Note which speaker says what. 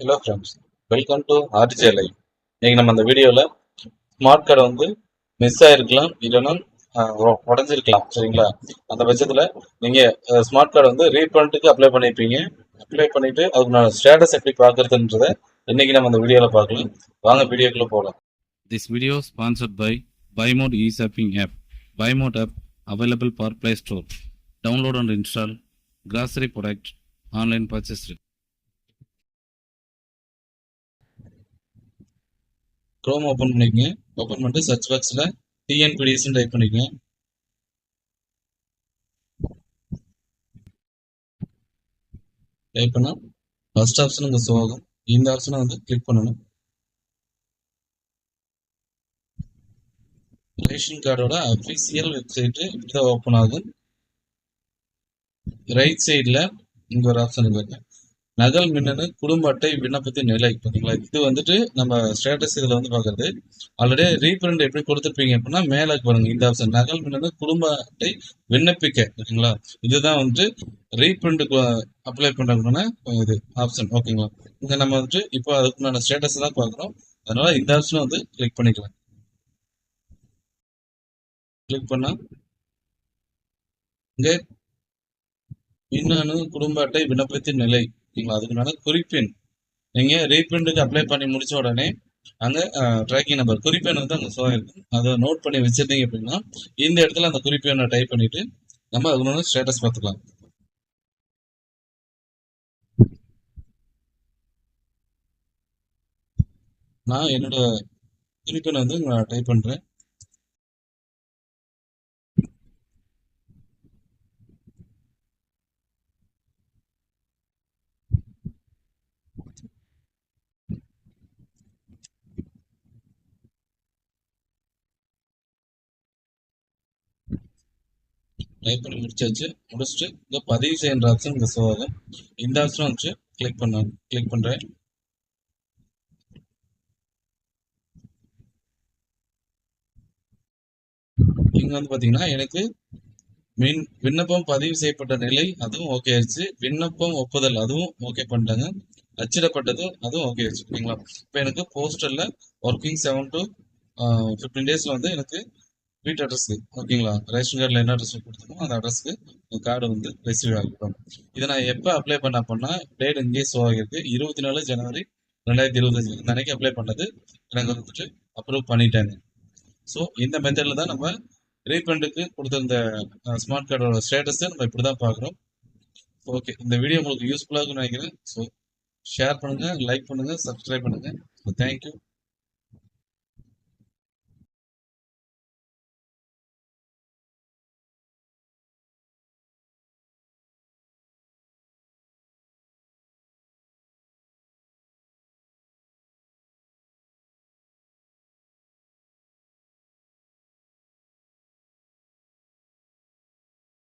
Speaker 1: Hello friends welcome to RJ live இன்னைக்கு நம்ம அந்த வீடியோவில் ஸ்மார்ட் கார்டு வந்து மிஸ் ஆகிருக்கலாம் இல்லைன்னா உடஞ்சிருக்கலாம் சரிங்களா? அந்த பட்சத்தில் நீங்கள் ஸ்மார்ட் கார்டு வந்து ரீப்ரிண்ட்டுக்கு அப்ளை பண்ணியிருப்பீங்க அப்ளை பண்ணிவிட்டு அதுக்கு ஸ்டேட்டஸ் எப்படி பார்க்குறதுன்றதை இன்னைக்கு நம்ம அந்த வீடியோவில் பார்க்கலாம். வாங்க வீடியோக்குள்ளே போகலாம்
Speaker 2: This video by by e e-shopping app. Buymode app available for Play store Download and install grocery product online purchase
Speaker 1: chrome open பண்ணிக்கங்க. ஓப்பன் பண்ணிட்டு சர்ச் பாக்ஸில் டிஎன்பிடிஎஸ்ன்னு டைப் பண்ணிக்கங்க. டைப் பண்ணால் ஃபஸ்ட் ஆப்ஷன் இங்கே ஷோ ஆகும் இந்த ஆப்ஷனை வந்து கிளிக் பண்ணணும். ரேஷன் கார்டோட அஃபிஷியல் வெப்சைட்டு இப்படி தான் ஓப்பன் ஆகும். ரைட் சைடில் இங்கே ஒரு ஆப்ஷன் இருக்கு. நகல் மின்னணு குடும்ப அட்டை விண்ணப்பத்தின் நிலை. ஓகேங்களா? இது வந்துட்டு நம்ம ஸ்டேட்டஸ் இதில் வந்து பார்க்குறது ஆல்ரெடி ரீபிரிண்ட் எப்படி கொடுத்துருப்பீங்க அப்படின்னா மேலே பாருங்க. இந்த ஆப்ஷன் நகல் மின்னணு குடும்ப அட்டை விண்ணப்பிக்க. ஓகேங்களா? இதுதான் வந்துட்டு ரீபிரிண்ட் அப்ளை பண்ணுறதுக்கான இது ஆப்ஷன் ஓகேங்களா? இங்கே நம்ம வந்துட்டு இப்போ அதுக்குண்டான ஸ்டேட்டஸ் தான் பார்க்குறோம் அதனால இந்த ஆப்ஷனை வந்து கிளிக் பண்ணிக்கலாம். கிளிக் பண்ணா இங்கே மின்னணு குடும்ப அட்டை விண்ணப்பத்தின் நிலை. ஓகேங்களா மேலே குறிப்பெண் நீங்கள் ரீபிரிண்ட்டுக்கு அப்ளை பண்ணி முடிச்ச உடனே அங்கே ட்ராக்கிங் நம்பர் குறிப்பெண் வந்து அங்கே ஷோ இருக்கும் அதை நோட் பண்ணி வச்சிருந்தீங்க அப்படின்னா இந்த இடத்துல அந்த குறிப்பெண்ணை டைப் பண்ணிட்டு நம்ம அதுக்குள்ள ஸ்டேட்டஸ் பார்த்துக்கலாம். நான் என்னோட குறிப்பெண்ணை வந்து நான் டைப் பண்ணுறேன் டைப் பண்ணி முடிச்சாச்சு முடிச்சுட்டு இந்த பதிவு செய்யுற ஆப்ஷன் இங்கே ஷோ ஆகும் இந்த ஆப்ஷன் வந்துச்சு கிளிக் பண்ண கிளிக் பண்ணுறேன் இங்கே வந்து பார்த்தீங்கன்னா எனக்கு மின் விண்ணப்பம் பதிவு செய்யப்பட்ட நிலை அதுவும் ஓகே ஆயிடுச்சு. விண்ணப்பம் ஒப்புதல் அதுவும் ஓகே பண்ணிட்டாங்க. அச்சிடப்பட்டது அதுவும் ஓகே ஆயிடுச்சு. ஓகேங்களா இப்போ எனக்கு போஸ்டரில் ஒர்க்கிங் செவன் டு ஃபிஃப்டீன் டேஸில் வந்து எனக்கு வீட்டு அட்ரஸ்க்கு ஓகேங்களா? ரேஷன் கார்டில் என்ன அட்ரஸ் கொடுத்தோமோ அந்த அட்ரஸ்க்கு கார்டு வந்து ரிசீவ் ஆகிடும் இதை நான் எப்போ அப்ளை பண்ண அப்படின்னா டேட் இங்கே ஷோ ஆகிருக்கு இருபத்தி நாலு ஜனவரி ரெண்டாயிரத்தி இருபத்தஞ்சு. இந்த அன்னைக்கு அப்ளை பண்ணது எனக்கு வந்துட்டு அப்ரூவ் பண்ணிட்டாங்க. ஸோ இந்த மெத்தடில் தான் நம்ம ரீஃபண்டுக்கு கொடுத்த இந்த ஸ்மார்ட் கார்டோட ஸ்டேட்டஸை நம்ம இப்படி தான் பார்க்குறோம். ஓகே இந்த வீடியோ உங்களுக்கு யூஸ்ஃபுல்லாக இருக்கும்னு நினைக்கிறேன். ஸோ ஷேர் பண்ணுங்கள் லைக் பண்ணுங்கள் சப்ஸ்கிரைப் பண்ணுங்கள் ஸோ தேங்க்யூ